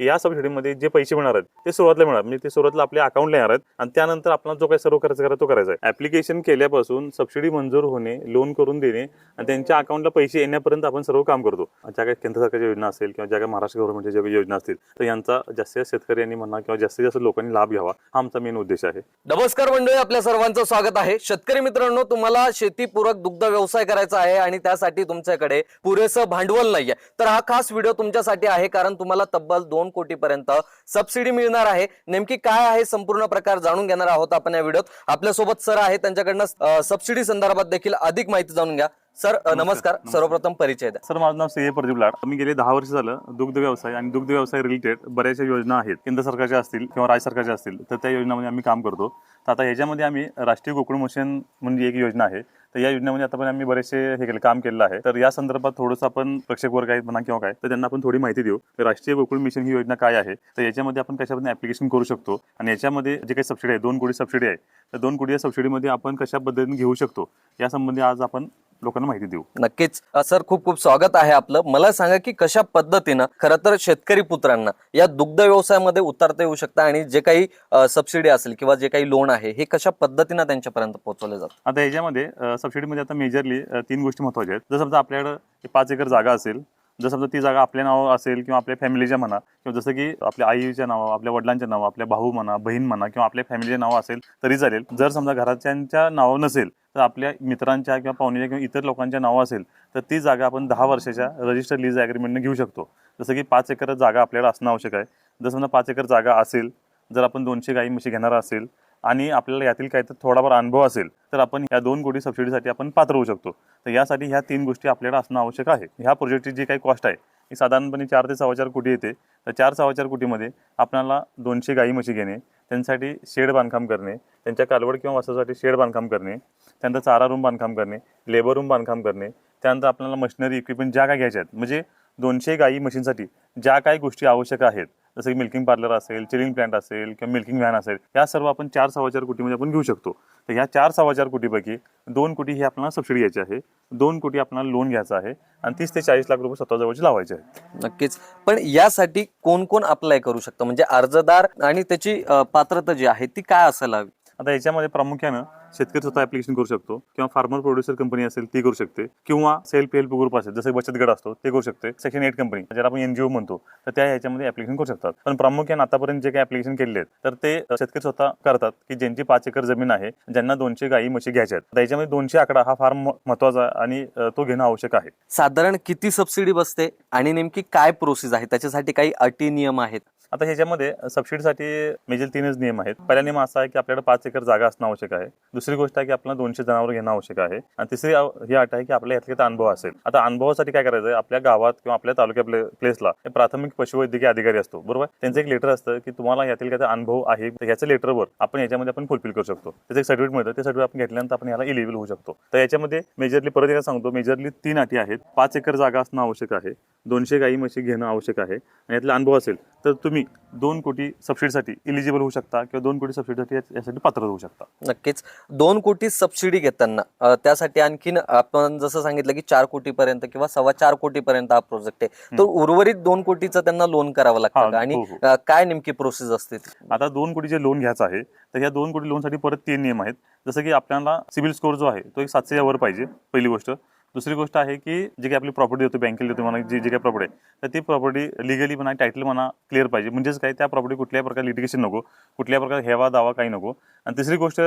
की या सबसिडीमध्ये जे पैसे मिळणार आहेत ते सुरुवातीला मिळणार म्हणजे ते सुरुवातीला आपल्या अकाउंटला येणार आहेत आणि त्यानंतर आपला जो काही सर्व खर्च करायचा तो करायचा आहे. ऍप्लिकेशन केल्यापासून सबसिडी मंजूर होणे लोन करून देणे आणि त्यांच्या अकाउंटला पैसे येण्यापर्यंत आपण सर्व काम करतो. ज्या काही केंद्र सरकारच्या योजना असेल किंवा ज्या काही महाराष्ट्र गव्हर्नमेंटच्या ज्या काही योजना असतील तर यांचा जास्तीत जास्त शेतकऱ्यांनी म्हणा किंवा जास्तीत जास्त लोकांनी लाभ घ्यावा हा आमचा मेन उद्देश आहे. नमस्कार मंडळी आपल्या सर्वांचं स्वागत आहे. शेतकरी मित्रांनो तुम्हाला शेतीपूरक दुग्ध व्यवसाय करायचा आहे आणि त्यासाठी तुमच्याकडे पुरेसं भांडवल नाहीये. तर हा खास व्हिडिओ तुमच्यासाठी आहे कारण तुम्हाला तब्बल दोन कोटी पर्यंत सबसिडी मिळणार आहे. नेमकी काय आहे संपूर्ण प्रकार जाणून घेणार आहोत आपण या व्हिडिओत. आपल्यासोबत सर आहे त्यांच्याकडनं सबसिडी संदर्भात देखील अधिक माहिती जाणून घ्या. सर नमस्कार सर्वप्रथम परिचय द्या. सर माझं नाव सी ए प्रदीप लाड. मी गेले दहा वर्ष झालं दुग्ध व्यवसाय आणि दुग्ध व्यवसाय रिलेटेड बऱ्याचशा योजना आहेत. केंद्र सरकारच्या असतील किंवा राज्य सरकारच्या असतील तर त्या योजनामध्ये आम्ही काम करतो. तर आता ह्याच्यामध्ये आम्ही राष्ट्रीय गोकुळ मिशन म्हणजे एक योजना आहे. तर या योजनेमध्ये आतापर्यंत आम्ही बरेचसे हे केले काम केलेलं आहे. तर या संदर्भात थोडंसं आपण प्रेक्षक वर्ग आहेत म्हणा किंवा काय तर त्यांना आपण थोडी माहिती देऊ. तर राष्ट्रीय गोकुळ मिशन ही योजना काय आहे? तर याच्यामध्ये आपण कशा पद्धतीने ऍप्लिकेशन करू शकतो? आणि याच्यामध्ये जे काही सबसिडी आहे दोन कोटी सबसिडी आहे तर दोन कोटी या सबसिडीमध्ये आपण कशा पद्धतीने घेऊ शकतो? यासंबंधी आज आपण लोकांना माहिती देऊ. नक्कीच. सर खूप खूप स्वागत आहे आपलं. मला सांगा की कशा पद्धतीनं खरं तर शेतकरी पुत्रांना या दुग्ध व्यवसायामध्ये उतरता येऊ शकतं आणि जे काही सबसिडी असेल किंवा जे काही लोन आहे हे कशा पद्धतीनं त्यांच्यापर्यंत पोहोचवले जातं आता याच्यामध्ये सबसिडीमध्ये आता मेजरली तीन गोष्टी महत्त्वाच्या आहेत. जर समजा आपल्याकडं पाच एकर जागा असेल जर समजा ती जागा आपल्या नावावर असेल किंवा आपल्या फॅमिलीच्या म्हणा किंवा जसं की आपल्या आईच्या नावावर आपल्या वडिलांच्या नावावर आपल्या भाऊ म्हणा बहीण म्हणा किंवा आपल्या फॅमिलीच्या नावं असेल तरी चालेल. जर समजा घराच्यांच्या नावं नसेल तर आपल्या मित्रांच्या किंवा पाहुण्याच्या किंवा इतर लोकांच्या नावं असेल तर ती जागा आपण दहा वर्षाच्या रजिस्टर लीज ॲग्रीमेंटने घेऊ शकतो. जसं की पाच एकर जागा आपल्याला असणं आवश्यक आहे. जर समजा पाच एकर जागा असेल जर आपण दोनशे गाई म्हशी घेणारा असेल आणि आपल्याला यातील काही तर थोडाफार अनुभव असेल तर आपण या दोन कोटी सबसिडीसाठी आपण पात्र होऊ शकतो. तर यासाठी ह्या तीन गोष्टी आपल्याला असणं आवश्यक आहे. ह्या प्रोजेक्टची जी काही कॉस्ट आहे ही साधारणपणे चार ते सव्वा चार कोटी येते. तर चार सव्वा चार कोटीमध्ये आपल्याला दोनशे गाई म्हशी घेणे त्यांसाठी शेड बांधकाम करणे त्यांच्या कालवड किंवा वासासाठी शेड बांधकाम करणे त्यानंतर चारा रूम बांधकाम करणे लेबर रूम बांधकाम करणे त्यानंतर आपल्याला मशिनरी इक्विपमेंट ज्या काय घ्यायच्या आहेत. म्हणजे दोनशे गाई मशीनसाठी ज्या काही गोष्टी आवश्यक आहेत जसं की मिल्किंग पार्लर असेल चिलिंग प्लांट असेल किंवा मिल्किंग व्हॅन असेल या सर्व आपण चार सव्वा चार कोटीमध्ये आपण घेऊ शकतो. तर ह्या चार सव्वा चार कोटीपैकी दोन कोटी ही आपल्याला सबसिडी घ्यायची आहे दोन कोटी आपल्याला लोन घ्यायचं आहे आणि तीस ते चाळीस लाख रुपये स्वतःजवळचे लावायचे आहेत. नक्कीच. पण यासाठी कोण कोण अप्लाय करू शकतं? म्हणजे अर्जदार आणि त्याची पात्रता जी आहे ती काय असायला हवी? आता याच्यामध्ये प्रामुख्यानं शेतकरी स्वतः ऍप्लिकेशन करू शकतो किंवा फार्मर प्रोड्युसर कंपनी असेल ती करू शकते. किंवा सेल्फ हेल्प ग्रुप असेल जसं बचत गट असतो ते करू शकते. सेक्शन एट कंपनी ज्याला आपण एनजीओ म्हणतो तर त्या ह्याच्यामध्ये ऍप्लिकेशन करू शकतात. पण प्रामुख्याने आतापर्यंत जे काही ऍप्लिकेशन केले आहेत तर ते शेतकरी स्वतः करतात की ज्यांची पाच एकर जमीन आहे ज्यांना दोनशे गाई म्हशी घ्यायच्या आहेत. तर याच्यामध्ये दोनशे आकडा हा फार महत्त्वाचा आणि तो घेणं आवश्यक आहे. साधारण किती सबसिडी बसते आणि नेमकी काय प्रोसेस आहे? त्याच्यासाठी काही अटी नियम आहेत? आता ह्याच्यामध्ये सबसिडीसाठी मेजर तीनच नियम आहेत. पहिला नियम असा आहे की आपल्याकडे पाच एकर जागा असणं आवश्यक आहे. दुसरी गोष्ट आहे की आपल्याला दोनशे जनावर घेणं आवश्यक आहे. आणि तिसरी ही अट आहे की आपल्या यातले अनुभव असेल. आता अनुभवासाठी काय करायचं? आहे आपल्या गावात किंवा आपल्या तालुक्या प्लेसला प्राथमिक पशुवैद्यकीय अधिकारी असतो. बरोबर? त्यांचं एक लेटर असतं की तुम्हाला यातील काय अनुभव आहे. तर ह्याच्या लेटरवर आपण याच्यामध्ये आपण फुलफिल करू शकतो. त्याचं एक सर्टिफिकेट मिळतं. ते सर्टिफिकेट आपण घेतल्यानंतर आपण याला इलिजिबल होऊ शकतो. तर याच्यामध्ये मेजरली परत एकदा सांगतो. मेजरली तीन अटी आहेत. पाच एकर जागा असणं आवश्यक आहे. दोनशे गाई म्हशी घेणं आवश्यक आहे. आणि यातला अनुभव असेल तर तुम्ही दोन कोटी सबसिडीसाठी इलिजिबल होऊ शकता किंवा दोन कोटी सबसिडीसाठी यासाठी पात्र होऊ शकता नक्कीच दोन कोटी सबसिडी घेताना त्यासाठी आणखीन आपण जसं सांगितलं की चार कोटी पर्यंत किंवा सव्वा चार कोटी पर्यंत हा प्रोजेक्ट आहे तर उर्वरित दोन कोटीचं त्यांना लोन करावं लागतं? आणि हो, हो. काय नेमकी प्रोसेस असते? आता दोन कोटीचे लोन घ्यायचं आहे तर या दोन कोटी लोनसाठी परत तीन नियम आहेत जसं की आपल्याला सिबिल स्कोअर जो आहे तो एक सातशेच्या वर पाहिजे पहिली गोष्ट दुसरी गोष्ट आहे की जी काही आपली प्रॉपर्टी होती बँकेला देतो म्हणा जी जी काही प्रॉपर्टी आहे तर ती प्रॉपर्टी लिगली म्हणा टायटल म्हणा क्लिअर पाहिजे. म्हणजेच काय त्या प्रॉपर्टी कुठल्याही प्रकारे लिटिगेशन नको कुठल्या प्रकारे हेवा दावा काही नको. आणि तिसरी गोष्ट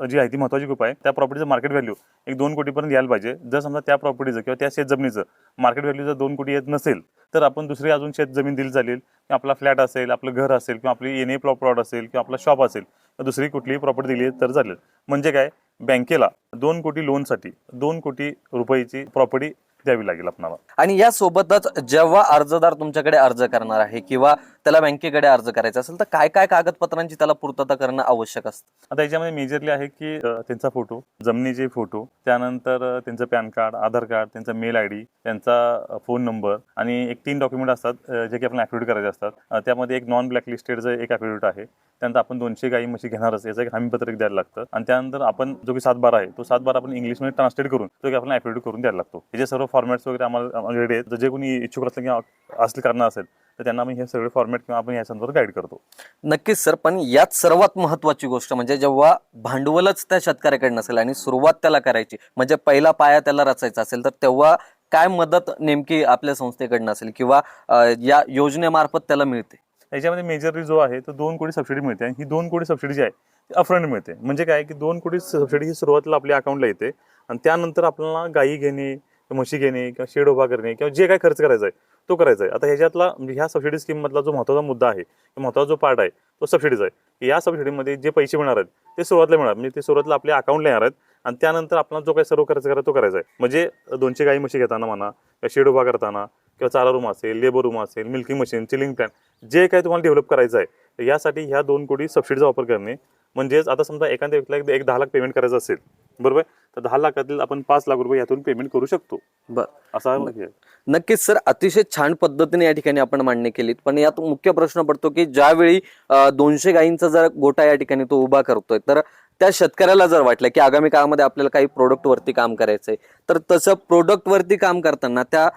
जी आहे ती महत्वाची खूप आहे त्या प्रॉपर्टीचं मार्केट व्हॅल्यू एक दोन कोटीपर्यंत यायला पाहिजे. जर समजा त्या प्रॉपर्टीचं किंवा त्या शेत जमिनीचं मार्केट व्हॅल्यू जर दोन कोटी येत नसेल तर आपण दुसरी अजून शेत जमीन दिली चालेल किंवा आपला फ्लॅट असेल आपलं घर असेल किंवा आपली एन ए प्लॉट असेल किंवा आपला शॉप असेल तर दुसरी कुठलीही प्रॉपर्टी दिली तर चालेल. म्हणजे काय बँकेला दोन कोटी लोनसाठी दोन कोटी रुपयाची प्रॉपर्टी द्यावी लागेल आपल्याला आणि या सोबतच जेव्हा अर्जदार तुमच्याकडे अर्ज करणार आहे किंवा त्याला बँकेकडे अर्ज करायचा असेल तर काय काय कागदपत्रांची त्याला पूर्तता करणं आवश्यक असतं? आता याच्यामध्ये मेजरली आहे की अ, त्यांचा फोटो जमिनीचे फोटो त्यानंतर अ, त्यांचं पॅन कार्ड आधार कार्ड त्यांचा मेल आय डी त्यांचा फोन नंबर आणि एक तीन डॉक्युमेंट असतात अ, जे की आपण ॲफिडेविट करायचे असतात. अ, त्यामध्ये एक नॉन ब्लॅक लिस्टेडचं एक ॲफिडेविट आहे त्यानंतर आपण दोनशे गाई म्हशी घेणारच याचं एक हमीपत्रक द्यायला लागतं. आणि त्यानंतर आपण जो की सात बारा आहे तो सात बारा आपण इंग्लिशमध्ये ट्रान्सलेट करून तो की आपण ॲफिडेविट करून द्यायला लागतो. हे जे सर्व फॉर्मॅट्स वगैरे आम्हाला रेडी आहेत. जे कोणी इच्छुक असलं किंवा असले कारण असेल तर त्यांना आम्ही हे सगळे फॉर्मॅट किंवा आपण या संदर्भात गाईड करतो. नक्कीच सर पण यात सर्वात महत्वाची गोष्ट म्हणजे जेव्हा भांडवलच त्या शेतकऱ्याकडे नसेल आणि सुरुवात त्याला करायची म्हणजे पहिला पाया त्याला रचायचा असेल तर तेव्हा काय मदत नेमकी आपल्या संस्थेकडनं असेल किंवा या योजनेमार्फत त्याला मिळते? याच्यामध्ये मेजरली जो आहे तो दोन कोटी सबसिडी मिळते आणि ही दोन कोटी सबसिडी जी आहे ती अफ्रंट मिळते. म्हणजे काय की दोन कोटी सबसिडी ही सुरुवातीला आपल्या अकाउंटला येते आणि त्यानंतर आपल्याला गायी घेणे म्हशी घेणे किंवा शेड उभा करणे किंवा जे काय खर्च करायचा आहे तो करायचा आहे. आता ह्याच्यातला म्हणजे ह्या सबसिडी स्कीममधला जो महत्त्वाचा मुद्दा आहे महत्त्वाचा जो पार्ट आहे तो सबसिडीचा आहे. की या सबसिडीमध्ये जे पैसे मिळणार आहेत ते सुरुवातीला मिळणार. म्हणजे ते सुरुवातीला आपल्या अकाउंटला येणार आहेत आणि त्यानंतर आपला जो काही सर्व खर्च करायचा तो करायचा आहे. म्हणजे दोनशे गाई म्हशी घेताना म्हणा किंवा शेड उभा करताना किंवा चारा रूम असेल लेबर रूम असेल मिल्किंग मशीन चिलिंग प्लॅन जे काही तुम्हाला डेव्हलप करायचं आहे तर यासाठी ह्या दोन कोटी सबसिडीचा वापर करणे. म्हणजेच आता समजा एखाद्या व्यक्तीला एक दहा लाख पेमेंट करायचं असेल बरोबर? तर दहा लाखातील आपण पाच लाख रुपये यातून पेमेंट करू शकतो. बर. असा. नक्कीच सर अतिशय छान पद्धतीने या ठिकाणी आपण मांडणी केलीत. पण यात मुख्य प्रश्न पडतो की ज्यावेळी दोनशे गायींचा जर गोटा या ठिकाणी तो उभा करतोय तर त्या शेतकऱ्याला जर वाटलं की आगामी काळामध्ये आपल्याला काही प्रोडक्ट वरती काम करायचंय तर तसं प्रोडक्ट वरती काम करताना त्या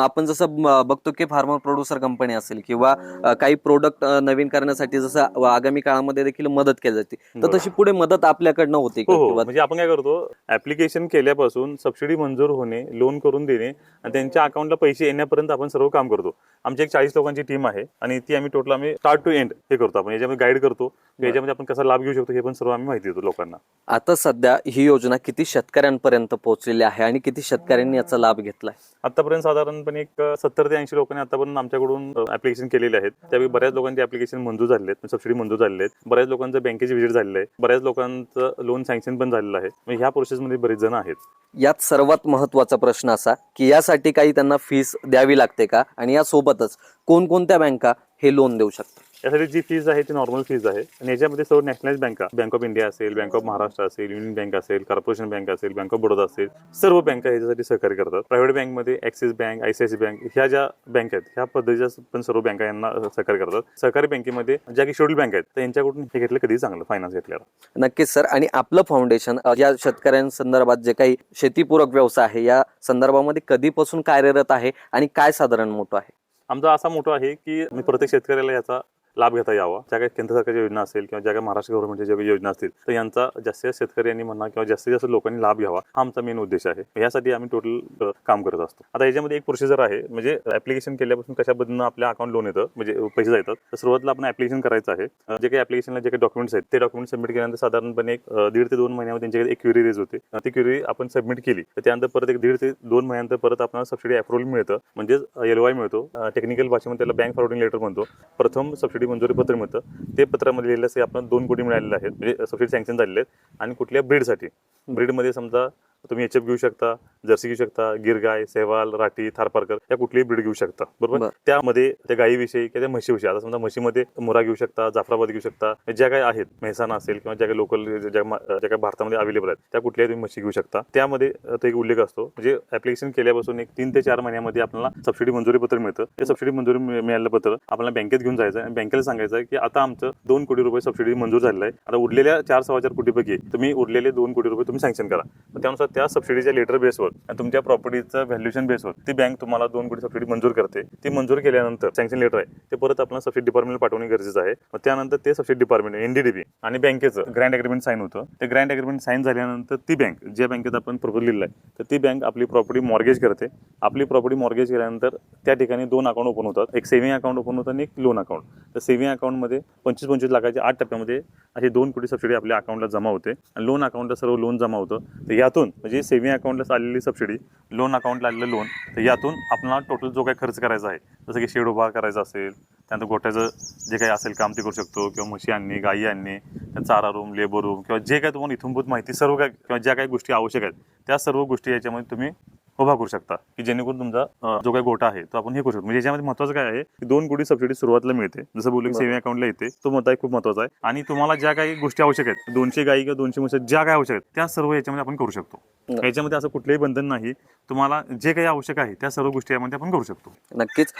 आपण जसं बघतो की फार्मर प्रोड्युसर कंपनी असेल किंवा काही प्रोडक्ट नवीन करण्यासाठी जसं आगामी काळामध्ये देखील मदत केली जाते तर. तशी पुढे मदत आपल्याकडनं होते? हो हो. म्हणजे आपण काय करतो ऍप्लिकेशन केल्यापासून सबसिडी मंजूर होणे लोन करून देणे आणि त्यांच्या अकाउंटला पैसे येण्यापर्यंत आपण सर्व काम करतो. आमची एक चाळीस लोकांची टीम आहे आणि ती आम्ही टोटल आम्ही स्टार्ट टू एंड हे करतो आपण. याच्यामध्ये गाईड करतो. याच्यामध्ये आपण कसा लाभ घेऊ शकतो हे पण सर्व आम्ही माहिती देतो लोकांना. आता सध्या ही योजना किती शेतकऱ्यांपर्यंत पोहोचलेली आहे आणि किती शेतकऱ्यांनी याचा लाभ घेतलाय? आतापर्यंत साधारणपणे एक सत्तर ते ऐंशी लोकांनी आतापर्यंत आमच्याकडून ऍप्लिकेशन केलेले आहेत. त्यावेळी बऱ्याच लोकांचे ऍप्लिकेशन मंजूर झालेले आहेत. सबसिडी मंजूर झालेले आहेत. बऱ्याच लोकांचं बँकेचे व्हिजिट झालेलं आहे बऱ्याच लोकांचं लोन सँक्शन पण झालेलं आहे. ह्या प्रोसेसमध्ये बरेच जण आहेत. यात सर्वात महत्त्वाचा प्रश्न असा की यासाठी काही त्यांना फीस द्यावी लागते का? आणि यासोबतच कोणकोणत्या बँका हे लोन देऊ शकतात? यासाठी जी फीज आहे ती नॉर्मल फीज आहे. आणि याच्यामध्ये सर्व नॅशनलाइज बँका बँक ऑफ इंडिया असेल बँक ऑफ महाराष्ट्र असेल युनियन बँक असेल कॉर्पोरेशन बँक असेल बँक ऑफ बडोदा असेल सर्व बँका ह्याच्यासाठी सहकार्य करतात. प्रायव्हेट बँकमध्ये ॲक्सिस बँक आयसीआयसी बँक ह्या ज्या बँक आहेत ह्या पद्धतीच्या पण सर्व बँका यांना सहकार्य करतात. सहकारी बँकेमध्ये ज्या की शेड्यूल बँक आहेत तर यांच्याकडून हे घेतलं कधी चांगलं फायनान्स घेतल्याला नक्कीच सर. आणि आपलं फाउंडेशन या शेतकऱ्यांसंदर्भात जे काही शेतीपूरक व्यवसाय आहे या संदर्भामध्ये कधीपासून कार्यरत आहे आणि काय साधारण मोठं आहे? आमचा असा मोठा आहे की मी प्रत्येक शेतकऱ्याला याचा लाभ घेता यावा. ज्या काही केंद्र सरकारच्या योजना असेल किंवा ज्या काही महाराष्ट्र गव्हर्नमेंटच्या ज्या योजना असतील तर यांचा जास्तीत जास्त शेतकऱ्यांनी म्हणा किंवा जास्तीत जास्त लोकांनी लाभ घ्यावा. हा आमचा मेन उद्देश आहे. यासाठी आम्ही टोटल काम करत असतो. आता याच्यामध्ये एक प्रोसिजर आहे. म्हणजे ऍप्लिकेशन केल्यापासून कशाबद्दल आपल्या अकाउंट लोन येतं म्हणजे पैसे जातात. तर सुरुवातीला आपण ऍप्लिकेशन करायचं आहे. जे काही ऍप्लिकेशनला जे काही डॉक्युमेंट्स आहेत ते डॉक्युमेंट सबमिट केल्यानंतर साधारणपणे एक दीड ते दोन महिन्यामध्ये त्यांच्याकडे एक क्युरी रेज होते. ती क्युरी आपण सबमिट केली तर त्यानंतर परत एक दीड ते दोन महिन्यानंतर परत आपल्याला सबसिडी अप्रुव्हल मिळतं. म्हणजे एल वाय मिळतो. टेक्निकल भाषेमध्ये त्याला बँक फॉरवर्डिंग लेटर म्हणतो. प्रथम सबसिडी मंजुरी पत्र मिळतं. ते पत्रामध्ये लिहिलं असं आपण दोन कोटी मिळालेले आहेत. म्हणजे सबसिडी सँक्शन झालेले आहेत. आणि कुठल्या ब्रीडसाठी ब्रीडमध्ये समजा तुम्ही एच एफ घेऊ शकता जर्सी घेऊ शकता गिर गाय सेवाल राठी थारपारकर या कुठलीही ब्रीड घेऊ शकता. बरोबर? बरं. त्यामध्ये त्या गायीविषयी किंवा त्या म्हशीविषयी आता समजा म्हशीमध्ये मुरा घेऊ शकता जाफराबाद घेऊ शकता ज्या काही आहेत मेहसाणा असेल किंवा ज्या काही लोकल ज्या काही भारतामध्ये अवेलेबल आहेत त्या कुठल्याही तुम्ही म्हशी घेऊ शकता. त्यामध्ये तो एक उल्लेख असतो म्हणजे ऍप्लिकेशन केल्यापासून एक तीन ते चार महिन्यामध्ये आपल्याला सबसिडी मंजुरी पत्र मिळतं. ते सबसिडी मंजुरी मिळ- मिळालं पत्र आपल्याला बँकेत घेऊन जायचं आणि बँकेला सांगायचं की आता आमचं दोन कोटी रुपये सबसिडी मंजूर झालेलं आहे. आता उरलेल्या चार सव्वा चार कोटीपैकी तुम्ही उरलेले दोन कोटी रुपये तुम्ही सँक्शन करा. त्यानुसार त्या सबसिडीच्या लेटर बेसवर आणि तुमच्या प्रॉपर्टीचं व्हॅल्युएशन बेसवर ती बँक तुम्हाला दोन कोटी सबसिडी मंजूर करते. ती मंजूर केल्यानंतर सँक्शन लेटर आहे. ते परत आपल्याला सबसिडी डिपार्टमेंट पाठवणे गरजेचं आहे. मग त्यानंतर ते सबसिडी डिपार्टमेंट एनडीडीबी आणि बँकेचं ग्रँड अग्रीमेंट साईन होतं. ते ग्रँड अग्रीमेंट साईन झाल्यानंतर ती बँक ज्या बँकेत आपण प्रपोज लिहिलं आहे तर ती बँक आपली प्रॉपर्टी मॉर्गेज करते. आपली प्रॉपर्टी मॉर्गेज केल्यानंतर त्या ठिकाणी दोन अकाउंट ओपन होतात. एक सेव्हिंग अकाउंट ओपन होतं आणि एक लोन अकाउंट तर सेव्हिंग अकाउंटमध्ये पंचवीस पंचवीस लाखाच्या आठ टप्प्यामध्ये असे दोन कोटी सबसिडी आपल्या अकाउंटला जमा होते. आणि लोन अकाउंटला सर्व लोन जमा होतं. तर यातून म्हणजे सेव्हिंग अकाउंटला आलेली सबसिडी लोन अकाउंटला आलेलं लोन तर यातून आपला टोटल जो काही खर्च करायचा आहे जसं की शेड उभा करायचा असेल त्यानंतर गोठ्याचं जे काही असेल काम ते करू शकतो किंवा म्हशी आणणे गाई आणणे चारा रूम लेबर रूम किंवा जे काही तुम्हाला इथूनभूत माहिती सर्व काय किंवा ज्या काही गोष्टी आवश्यक आहेत त्या सर्व गोष्टी याच्यामध्ये तुम्ही उभा करू शकता की जेणेकरून तुमचा जो काही गोटा आहे तो आपण हे करू शकतो. म्हणजे याच्यामध्ये महत्वाचं काय आहे की दोन कोटी सबसिडी सुरुवातीला मिळते. जसं बोललो की. सेव्हिंग अकाउंटला येते. तो एक खूप महत्त्वाचा आहे. आणि तुम्हाला ज्या काही गोष्टी आवश्यक आहेत दोनशे गायी किंवा दोनशे म्हशी ज्या काही आवश्यक आहेत त्या सर्व याच्यामध्ये आपण करू शकतो. याच्यामध्ये असं कुठलंही बंधन नाही. तुम्हाला जे काही आवश्यक आहे त्या सर्व गोष्टी यामध्ये आपण करू शकतो. नक्कीच.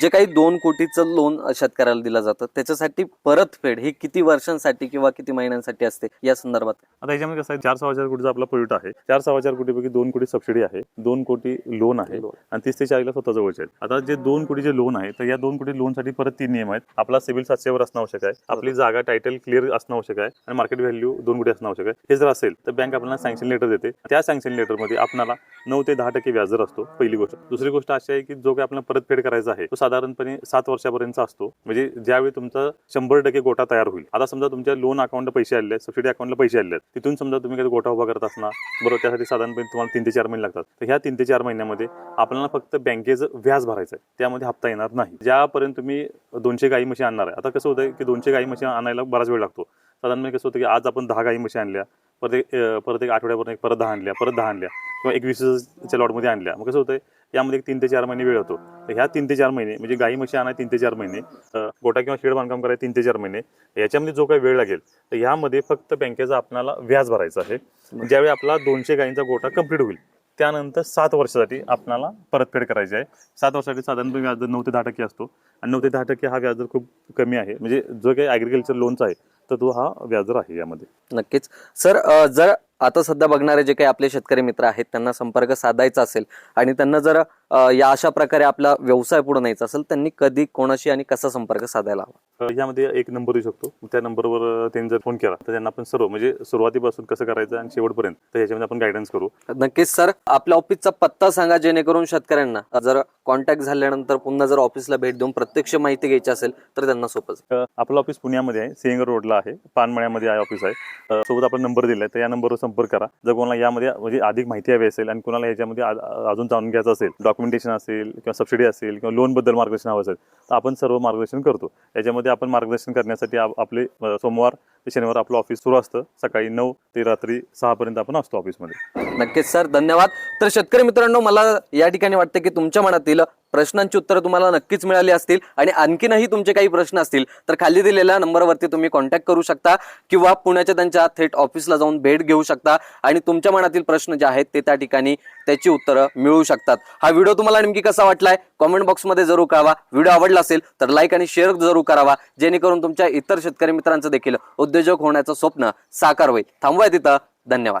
जे काही दोन कोटीचं लोन शेतकऱ्याला दिलं जातं त्याच्यासाठी परतफेड ही किती वर्षांसाठी किंवा किती महिन्यांसाठी असते या संदर्भात? आता याच्यामध्ये कसं आहे चार सव्वा चार कोटीचा आपला प्रोजेक्ट आहे. चार सव्वा चार कोटीपैकी दोन कोटी सबसिडी आहे. दोन दोन कोटी लोन आहे. आणि तीस ते चाळीसला स्वतः जवळचे आहेत आता जे दोन कोटी जे लोन आहे तर या दोन कोटी लोनसाठी परत तीन नियम आहेत. आपला सिव्हिल सातशेवर असणं आवश्यक आहे. आपली जागा टायटल क्लिअर असणं आवश्यक आहे. आणि मार्केट व्हॅल्यू दोन कोटी असणं आवश्यक आहे. हे जर असेल तर बँक आपल्याला सँक्शन लेटर देते. त्या सँक्शन लेटरमध्ये आपल्याला नऊ ते दहा टक्के व्याजदर असतो पहिली गोष्ट. दुसरी गोष्ट अशी आहे की जो काही आपल्याला परतफेड करायचा आहे तो साधारणपणे सात वर्षापर्यंत असतो. म्हणजे ज्यावेळी तुमचा शंभर टक्के गोटा तयार होईल. आता समजा तुमच्या लोन अकाउंटला पैसे आले आहेत सबसिडी अकाउंटला पैसे आले आहेत. तिथून समजा तुम्ही काही गोटा उभा करत असणार बरोबर त्यासाठी साधारणपणे तुम्हाला तीन ते चार महिने लागतात. तर ह्या तीन तीन ते चार महिन्यामध्ये आपल्याला फक्त बँकेचं व्याज भरायचं आहे. त्यामध्ये हप्ता येणार नाही. ज्यापर्यंत तुम्ही दोनशे गाई म्हशी आणणार आहे. आता कसं होतं की दोनशे गाई म्हशी आणायला बराच वेळ लागतो. साधारणपणे कसं होतं की आज आपण दहा गाई म्हशी आणल्या परत परत एक आठवड्यापर्यंत एक परत दहा आणल्या परत दहा आणल्या किंवा एकवीसच्या लॉटमध्ये आणल्या. मग कसं होतं यामध्ये एक तीन ते चार महिने वेळ होतो. तर ह्या तीन ते चार महिने म्हणजे गाई म्हशी आणाय तीन ते चार महिने गोटा किंवा शेड बांधकाम करायला तीन ते चार महिने याच्यामध्ये जो काही वेळ लागेल तर ह्यामध्ये फक्त बँकेचा आपल्याला व्याज भरायचं आहे. ज्यावेळी आपला दोनशे गायींचा गोटा कंप्लीट होईल त्यानंतर सात वर्षासाठी आपणाला परतफेड करायची आहे. सात वर्षासाठी साधारणपणे व्याजदर नऊ ते दहा टक्के असतो. आणि नऊ ते दहा टक्के हा व्याजदर खूप कमी आहे. म्हणजे जो काही ॲग्रिकल्चर लोनचा आहे तर तो हा व्याजदर आहे यामध्ये. नक्कीच. सर जर आता सध्या बघणारे जे काही आपले शेतकरी मित्र आहेत त्यांना संपर्क साधायचा असेल आणि त्यांना जर या अशा प्रकारे आपला व्यवसाय पुढे न्यायचा असेल त्यांनी कधी कोणाशी आणि कसा संपर्क साधायला हवा? यामध्ये एक नंबर येऊ शकतो. त्या नंबरवर त्यांनी जर फोन केला तर त्यांना आपण सर्व म्हणजे सुरुवातीपासून कसं करायचं आणि शेवटपर्यंत तर याच्यामध्ये आपण गायडन्स करू. नक्कीच सर. आपल्या ऑफिसचा पत्ता सांगा जेणेकरून शेतकऱ्यांना जर कॉन्टॅक्ट झाल्यानंतर पुन्हा जर ऑफिसला भेट देऊन प्रत्यक्ष माहिती घ्यायची असेल तर त्यांना सोपं आपलं ऑफिस पुण्यामध्ये आहे सिंगर रोडला आहे पानमळ्यामध्ये आहे ऑफिस आहे. सोबत आपण नंबर दिलाय तर या नंबरवर संपर्क करा. जर कोणाला यामध्ये म्हणजे अधिक माहिती हवी असेल आणि कोणाला याच्यामध्ये अजून जाणून घ्यायचं असेल डॉक्युमेंटेशन असेल किंवा सबसिडी असेल किंवा लोनबद्दल मार्गदर्शन हवं असेल तर आपण सर्व मार्गदर्शन करतो. याच्यामध्ये आपण मार्गदर्शन करण्यासाठी आप- आपले सोमवार ते शनिवार आपलं ऑफिस सुरू असतं. सकाळी नऊ ते रात्री सहापर्यंत आपण असतो ऑफिसमध्ये नक्कीच सर. धन्यवाद. तर शेतकरी मित्रांनो मला या ठिकाणी वाटतं की तुमच्या मनातील प्रश्नांची उत्तरं तुम्हाला नक्कीच मिळाली असतील आणि आणखीनही तुमचे काही प्रश्न असतील तर खाली दिलेल्या नंबरवरती तुम्ही कॉन्टॅक्ट करू शकता किंवा पुण्याच्या त्यांच्या थेट ऑफिसला जाऊन भेट घेऊ शकता आणि तुमच्या मनातील प्रश्न जे आहेत ते त्या ठिकाणी त्याची उत्तरं मिळू शकतात. हा व्हिडिओ तुम्हाला नेमकी कसा वाटलाय? कॉमेंट बॉक्समध्ये जरूर कळवा. व्हिडिओ आवडला असेल तर लाईक आणि शेअर जरूर करावा जेणेकरून तुमच्या इतर शेतकरी मित्रांचं देखील उद्योजक होण्याचं स्वप्न साकार होईल. थांबूया तिथं. धन्यवाद.